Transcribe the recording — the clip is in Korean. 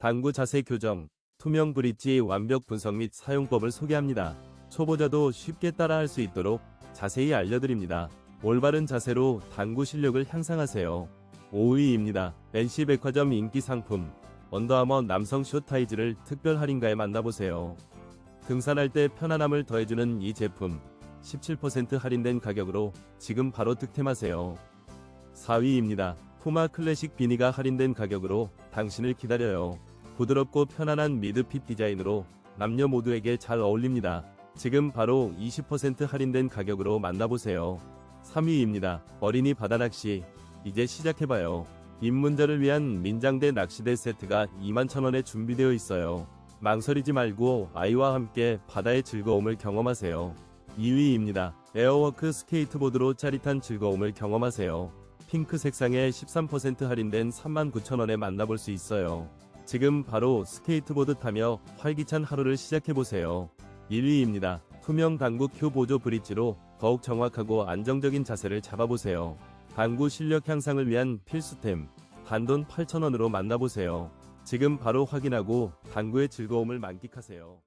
당구 자세 교정, 투명 브릿지 완벽 분석 및 사용법을 소개합니다. 초보자도 쉽게 따라할 수 있도록 자세히 알려드립니다. 올바른 자세로 당구 실력을 향상하세요. 5위입니다. NC백화점 인기 상품 언더아머 남성 숏타이즈를 특별 할인가에 만나보세요. 등산할 때 편안함을 더해주는 이 제품 17% 할인된 가격으로 지금 바로 득템하세요. 4위입니다. 푸마 클래식 비니가 할인된 가격으로 당신을 기다려요. 부드럽고 편안한 미드핏 디자인으로 남녀 모두에게 잘 어울립니다. 지금 바로 20% 할인된 가격으로 만나보세요. 3위입니다. 어린이 바다낚시 이제 시작해봐요. 입문자를 위한 민장대 낚시대 세트가 21,000원에 준비되어 있어요. 망설이지 말고 아이와 함께 바다의 즐거움을 경험하세요. 2위입니다. 에어워크 스케이트보드로 짜릿한 즐거움을 경험하세요. 핑크 색상에 13% 할인된 39,000원에 만나볼 수 있어요. 지금 바로 스케이트보드 타며 활기찬 하루를 시작해보세요. 1위입니다. 투명 당구 큐 보조 브릿지로 더욱 정확하고 안정적인 자세를 잡아보세요. 당구 실력 향상을 위한 필수템, 단돈 8,000원으로 만나보세요. 지금 바로 확인하고 당구의 즐거움을 만끽하세요.